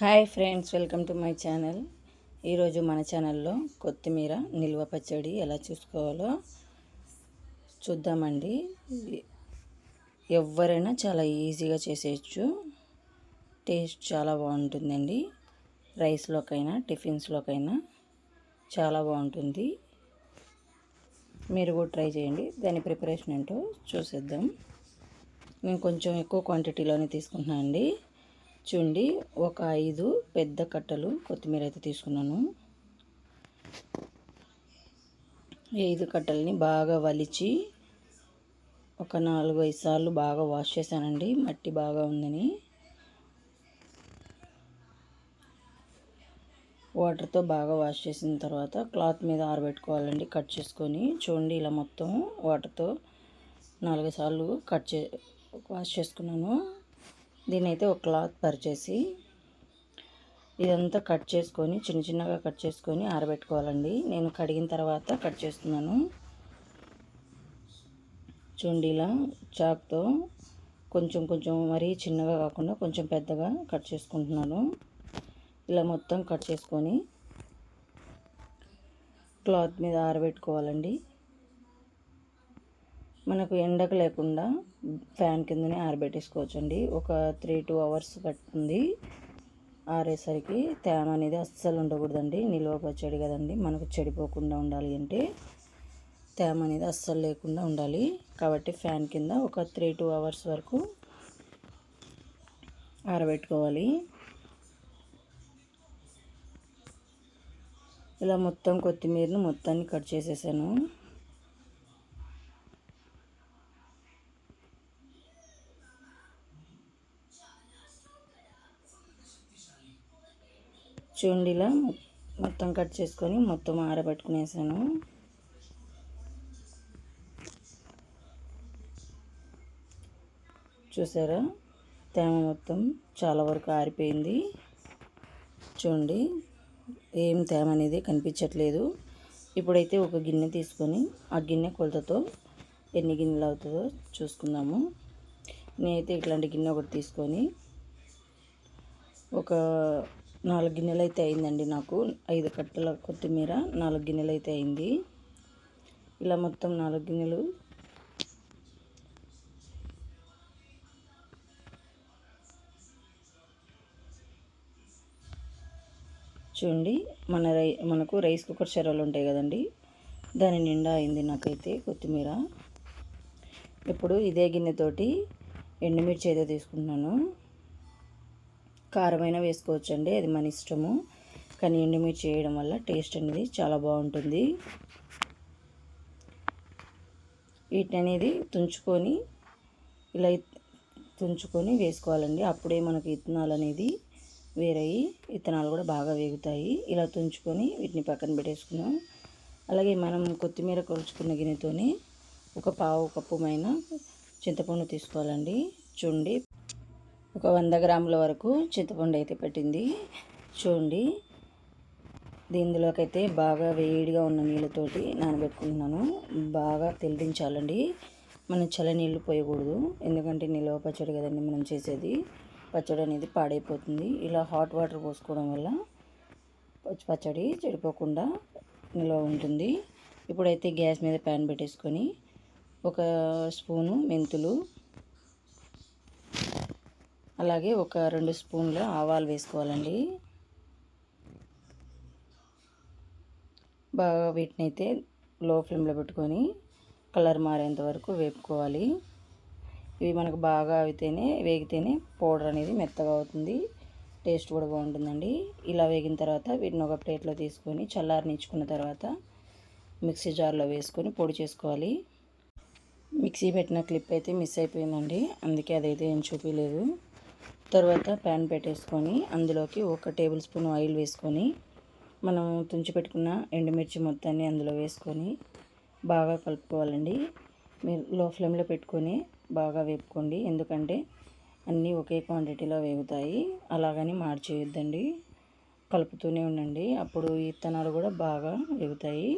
Hi friends welcome to my channel. ఈరోజు మన ఛానల్లో కొత్తిమీర నిల్వ పచ్చడి ఎలా చూసుకోవాలో చూద్దామండి. ఎవరైనా చాలా ఈజీగా చేసేయచ్చు. టేస్ట్ చాలా బాగుంటుందండి. రైస్లోకైనా టిఫిన్స్లోకైనా చాలా బాగుంటుంది. మీరు కూడా ట్రై చేయండి. దాని ప్రిపరేషన్ ఏంటో చూసేద్దాం. నేను కొంచెం ఎక్కువ క్వాంటిటీలోనే తీసుకుంటున్నాను అండి చూడండి ఒక ఐదు పెద్ద కట్టలు కొత్తిమీర అయితే తీసుకున్నాను. ఐదు కట్టలని బాగా వలిచి ఒక నాలుగు ఐదు సార్లు బాగా వాష్ చేశానండి. మట్టి బాగా ఉందని. వాటర్తో బాగా వాష్ చేసిన తర్వాత క్లాత్ మీద ఆరబెట్టుకోవాలండి కట్ చేసుకొని. చూడండి ఇలా మొత్తం వాటర్తో నాలుగు సార్లు కట్ చే వాష్ చేసుకున్నాను. దీని అయితే ఒక క్లాత్ పరిచేసి ఇదంతా కట్ చేసుకొని చిన్న చిన్నగా కట్ చేసుకొని ఆరబెట్టుకోవాలండి. నేను కడిగిన తర్వాత కట్ చేస్తున్నాను. చుండీలా చాక్తో కొంచెం కొంచెం మరీ చిన్నగా కాకుండా కొంచెం పెద్దగా కట్ చేసుకుంటున్నాను. ఇలా మొత్తం కట్ చేసుకొని క్లాత్ మీద ఆరబెట్టుకోవాలండి. మనకు ఎండకు లేకుండా ఫ్యాన్ కిందనే ఆరబెట్టేసుకోవచ్చండి. ఒక త్రీ టూ అవర్స్ పడుతుంది ఆరేసరికి. తేమ అనేది అస్సలు ఉండకూడదండి. నిల్వ పచ్చడి కదండి. మనకు చెడిపోకుండా ఉండాలి అంటే తేమ అనేది అస్సలు లేకుండా ఉండాలి. కాబట్టి ఫ్యాన్ కింద ఒక త్రీ టూ అవర్స్ వరకు ఆరబెట్టుకోవాలి. ఇలా మొత్తం కొత్తిమీరను మొత్తాన్ని కట్ చేసేసాను. చూండిలా మొత్తం కట్ చేసుకొని మొత్తం ఆరబెట్టుకునేసాను. చూసారా? తేమ మొత్తం చాలా వరకు ఆరిపోయింది. చూడండి ఏం తేమ అనేది కనిపించట్లేదు. ఇప్పుడైతే ఒక గిన్నె తీసుకొని ఆ గిన్నె కొలతతో ఎన్ని గిన్నెలు అవుతుందో చూసుకుందాము. నేనైతే ఇట్లాంటి గిన్నె ఒకటి తీసుకొని ఒక నాలుగు గిన్నెలు అయితే అయిందండి నాకు. ఐదు కట్టల కొత్తిమీర నాలుగు గిన్నెలు అయితే అయింది. ఇలా మొత్తం నాలుగు గిన్నెలు. చూడండి మన రై మనకు రైస్ కుక్కర్ చెరవలు ఉంటాయి కదండి. దాని నిండా అయింది నాకైతే కొత్తిమీర. ఇప్పుడు ఇదే గిన్నెతోటి ఎండుమిర్చి అయితే తీసుకుంటున్నాను. కారమైన వేసుకోవచ్చండి అది మన ఇష్టము. కానీ ఎండుమిర్చి చేయడం వల్ల టేస్ట్ అనేది చాలా బాగుంటుంది. వీటిని అనేది తుంచుకొని ఇలా తుంచుకొని వేసుకోవాలండి. అప్పుడే మనకు ఇత్తనాలు అనేది వేరయ్యి విత్తనాలు కూడా బాగా వేగుతాయి. ఇలా తుంచుకొని వీటిని పక్కన పెట్టేసుకున్నాం. అలాగే మనం కొత్తిమీర కొలుచుకున్న గిన్నెతోని ఒక పావు కప్పుమైన చింతపండు తీసుకోవాలండి. చూడండి ఒక వంద గ్రాముల వరకు చింతపండు అయితే పెట్టింది. చూడండి. దీనిలోకైతే బాగా వేడిగా ఉన్న నీళ్ళతోటి నానబెట్టుకుంటున్నాను. బాగా తెల్లించాలండి మనం చల్ల నీళ్ళు పోయకూడదు. ఎందుకంటే నిల్వ పచ్చడి కదండి మనం చేసేది. పచ్చడి అనేది పాడైపోతుంది. ఇలా హాట్ వాటర్ పోసుకోవడం వల్ల పచ్చడి చెడిపోకుండా నిల్వ ఉంటుంది. ఇప్పుడైతే గ్యాస్ మీద ప్యాన్ పెట్టేసుకొని ఒక స్పూను మెంతులు అలాగే ఒక రెండు స్పూన్ల ఆవాలు వేసుకోవాలండి. బాగా వీటిని అయితే లో ఫ్లేమ్లో పెట్టుకొని కలర్ మారేంత వరకు వేపుకోవాలి. ఇవి మనకు బాగా అయితేనే వేగితేనే పౌడర్ అనేది మెత్తగా అవుతుంది. టేస్ట్ కూడా బాగుంటుందండి. ఇలా వేగిన తర్వాత వీటిని ఒక ప్లేట్లో తీసుకొని చల్లారనిచ్చుకున్న తర్వాత మిక్సీ జార్లో వేసుకొని పొడి చేసుకోవాలి. మిక్సీ పెట్టిన క్లిప్ అయితే మిస్ అయిపోయిందండి. అందుకే అదైతే ఏం చూపించలేదు తర్వాత ప్యాన్ పెట్టేసుకొని అందులోకి ఒక టేబుల్ స్పూన్ ఆయిల్ వేసుకొని మనం తుంచి పెట్టుకున్న ఎండుమిర్చి మొత్తాన్ని అందులో వేసుకొని బాగా కలుపుకోవాలండి. మీరు లో ఫ్లేమ్లో పెట్టుకొని బాగా వేపుకోండి. ఎందుకంటే అన్నీ ఒకే క్వాంటిటీలో వేగుతాయి. అలాగని మార్చేయొద్దండి. కలుపుతూనే ఉండండి. అప్పుడు ఇత్తనాలు కూడా బాగా వేగుతాయి.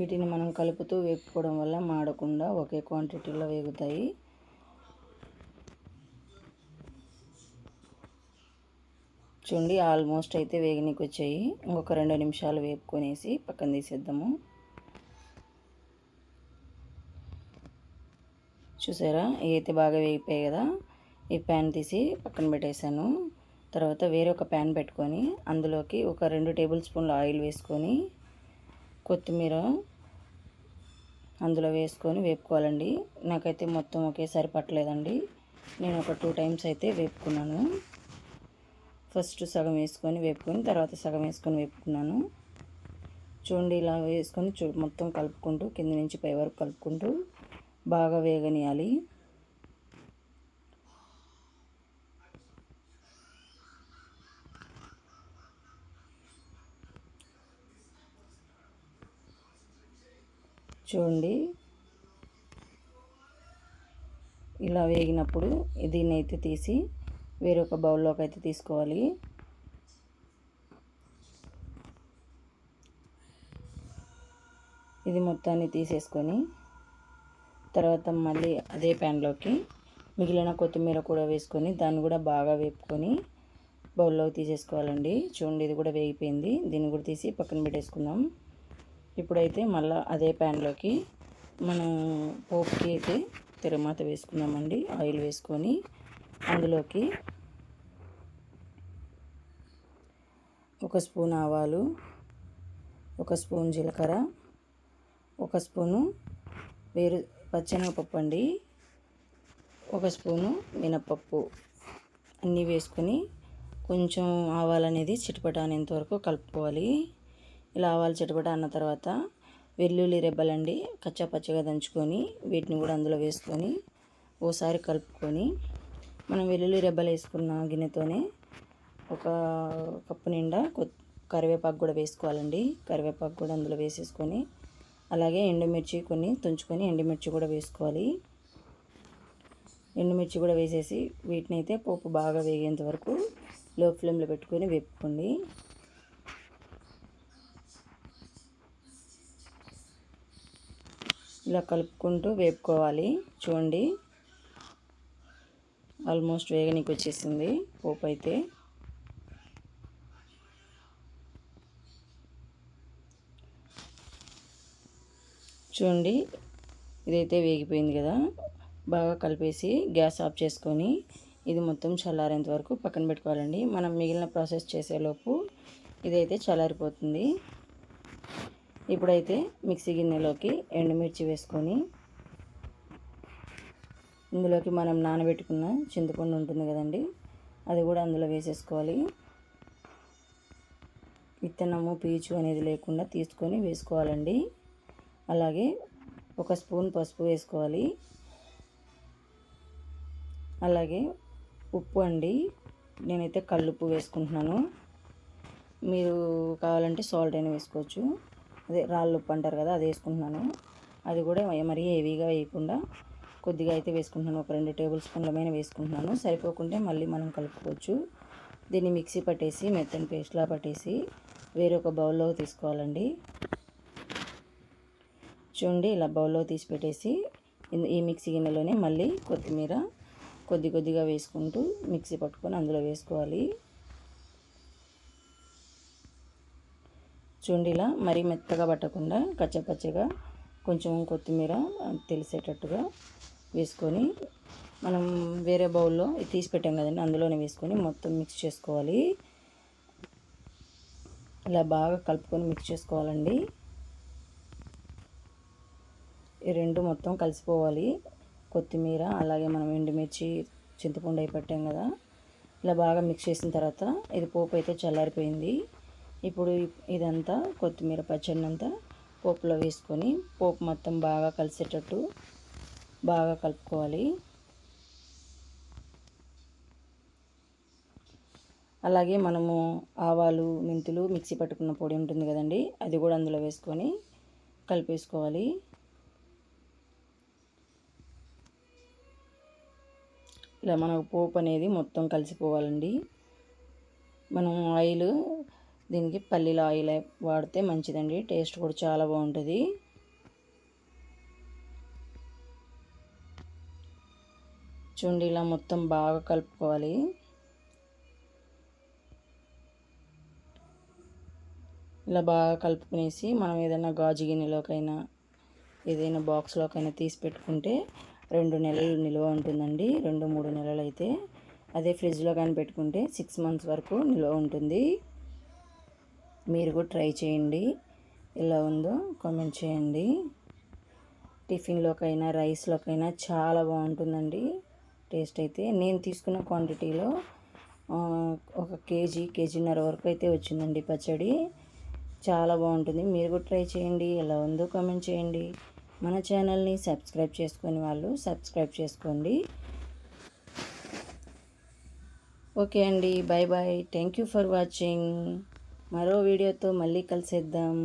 వీటిని మనం కలుపుతూ వేపుకోవడం వల్ల మాడకుండా ఒకే క్వాంటిటీలో వేగుతాయి. చూడండి ఆల్మోస్ట్ అయితే వేగనీకి వచ్చాయి. ఇంకొక రెండు నిమిషాలు వేపుకొనేసి పక్కన తీసేద్దాము. చూసారా? అయితే బాగా వేగిపోయాయి కదా? ఈ ప్యాన్ తీసి పక్కన పెట్టేశాను. తర్వాత వేరే ఒక ప్యాన్ పెట్టుకొని అందులోకి ఒక రెండు టేబుల్ స్పూన్ల ఆయిల్ వేసుకొని కొత్తిమీర అందులో వేసుకొని వేపుకోవాలండి. నాకైతే మొత్తం ఒకేసారి పట్టలేదండి. నేను ఒక టూ టైమ్స్ అయితే వేపుకున్నాను. ఫస్ట్ సగం వేసుకొని వేపుకొని తర్వాత సగం వేసుకొని వేపుకున్నాను. చూడండి ఇలా వేసుకొని చూ మొత్తం కలుపుకుంటూ కింద నుంచి పై వరకు కలుపుకుంటూ బాగా వేగనియాలి. చూడండి. ఇలా వేగినప్పుడు దీన్ని అయితే తీసి వేరొక బౌల్లోకి అయితే తీసుకోవాలి. ఇది మొత్తాన్ని తీసేసుకొని తర్వాత మళ్ళీ అదే ప్యాన్లోకి మిగిలిన కొత్తిమీర కూడా వేసుకొని దాన్ని కూడా బాగా వేపుకొని బౌల్లోకి తీసేసుకోవాలండి. చూడండి ఇది కూడా వేగిపోయింది. దీన్ని కూడా తీసి పక్కన పెట్టేసుకుందాం. ఇప్పుడైతే మళ్ళీ అదే ప్యాన్లోకి మనం పోపుకి అయితే తిరమాత వేసుకున్నామండి ఆయిల్ వేసుకొని అందులోకి ఒక స్పూన్ ఆవాలు ఒక స్పూన్ జీలకర్ర ఒక స్పూను వేరు పచ్చెనగపప్పు అండి ఒక స్పూను మినపప్పు అన్నీ వేసుకొని కొంచెం ఆవాలనేది అనేది వరకు కలుపుకోవాలి. ఇలా ఆవాలు చిటపట అన్న తర్వాత వెల్లుల్లి రెబ్బలండి కచ్చా పచ్చగా దంచుకొని వీటిని కూడా అందులో వేసుకొని ఓసారి కలుపుకొని మనం వెల్లుల్లి రెబ్బలు వేసుకున్న గిన్నెతోనే ఒక కప్పు నిండా కరివేపాకు కూడా వేసుకోవాలండి. కరివేపాకు కూడా అందులో వేసేసుకొని అలాగే ఎండుమిర్చి కొన్ని తుంచుకొని ఎండుమిర్చి కూడా వేసుకోవాలి. ఎండుమిర్చి కూడా వేసేసి వీటిని అయితే పోపు బాగా వేగేంత వరకు లో ఫ్లేమ్లో పెట్టుకొని వేపుకోండి. ఇలా కలుపుకుంటూ వేపుకోవాలి. చూడండి. ఆల్మోస్ట్ వేగనికి వచ్చేసింది పోపు అయితే. చూడండి. ఇదైతే వేగిపోయింది కదా. బాగా కలిపేసి గ్యాస్ ఆఫ్ చేసుకొని ఇది మొత్తం చల్లారేంత వరకు పక్కన పెట్టుకోవాలండి. మనం మిగిలిన ప్రాసెస్ చేసేలోపు ఇదైతే చల్లారిపోతుంది. ఇప్పుడైతే మిక్సీ గిన్నెలోకి ఎండుమిర్చి వేసుకొని ఇందులోకి మనం నానబెట్టుకున్న చింతపండు ఉంటుంది కదండి అది కూడా అందులో వేసేసుకోవాలి. విత్తనము పీచు అనేది లేకుండా తీసుకొని వేసుకోవాలండి. అలాగే ఒక స్పూన్ పసుపు వేసుకోవాలి. అలాగే ఉప్పు అండి నేనైతే కల్లుప్పు వేసుకుంటున్నాను. మీరు కావాలంటే సాల్ట్ అయినా వేసుకోవచ్చు. అదే రాళ్ళు ఉప్పు అంటారు కదా అది వేసుకుంటున్నాను. అది కూడా మరీ హెవీగా వేయకుండా కొద్దిగా అయితే వేసుకుంటున్నాను. ఒక రెండు టేబుల్ స్పూన్లమైన వేసుకుంటున్నాను. సరిపోకుంటే మళ్ళీ మనం కలుపుకోవచ్చు. దీన్ని మిక్సీ పట్టేసి మెత్తని పేస్ట్లా పట్టేసి వేరొక బౌల్లో తీసుకోవాలండి. చూడండి ఇలా బౌల్లో తీసి పెట్టేసి ఈ మిక్సీ గిన్నెలోనే మళ్ళీ కొత్తిమీర కొద్ది కొద్దిగా వేసుకుంటూ మిక్సీ పట్టుకొని అందులో వేసుకోవాలి. చూడండి ఇలా మరీ మెత్తగా పట్టకుండా కచ్చపచ్చగా కొంచెం కొత్తిమీర తెలిసేటట్టుగా వేసుకొని మనం వేరే బౌల్లో తీసి పెట్టాం కదండి అందులోనే వేసుకొని మొత్తం మిక్స్ చేసుకోవాలి. ఇలా బాగా కలుపుకొని మిక్స్ చేసుకోవాలండి. ఈ రెండు మొత్తం కలిసిపోవాలి. కొత్తిమీర అలాగే మనం ఎండుమిర్చి చింతపండు అయి పెట్టాం కదా ఇలా బాగా మిక్స్ చేసిన తర్వాత ఇది పోపు అయితే చల్లారిపోయింది. ఇప్పుడు ఇదంతా కొత్తిమీర పచ్చడి అంతా పోపులో వేసుకొని పోపు మొత్తం బాగా కలిసేటట్టు బాగా కలుపుకోవాలి. అలాగే మనము ఆవాలు మెంతులు మిక్సీ పట్టుకున్న పొడి ఉంటుంది కదండి అది కూడా అందులో వేసుకొని కలిపేసుకోవాలి. ఇలా మనకు పోపు అనేది మొత్తం కలిసిపోవాలండి. మనం ఆయిల్ దీనికి పల్లీల ఆయిల్ వాడితే మంచిదండి. టేస్ట్ కూడా చాలా బాగుంటుంది. చూడండి ఇలా మొత్తం బాగా కలుపుకోవాలి. ఇలా బాగా కలుపుకునేసి మనం ఏదైనా గాజు గిన్నెలోకైనా ఏదైనా బాక్స్లోకైనా తీసి పెట్టుకుంటే రెండు నెలలు నిల్వ ఉంటుందండి. రెండు మూడు నెలలు అయితే అదే ఫ్రిడ్జ్లో కానీ పెట్టుకుంటే సిక్స్ మంత్స్ వరకు నిల్వ ఉంటుంది. మీరు కూడా ట్రై చేయండి. ఎలా ఉందో కామెంట్ చేయండి. టిఫిన్లోకైనా రైస్లోకైనా చాలా బాగుంటుందండి. టేస్ట్ అయితే నేను తీసుకున్న క్వాంటిటీలో ఒక కేజీ కేజీన్నర వరకు అయితే వచ్చిందండి పచ్చడి. చాలా బాగుంటుంది. మీరు కూడా ట్రై చేయండి. ఎలా ఉందో కామెంట్ చేయండి. మన ఛానల్ని సబ్స్క్రైబ్ చేసుకుని వాళ్ళు సబ్స్క్రైబ్ చేసుకోండి. ఓకే అండి. Bye bye thank you for watching. మరో వీడియోతో మళ్ళీ కలిసేద్దాం.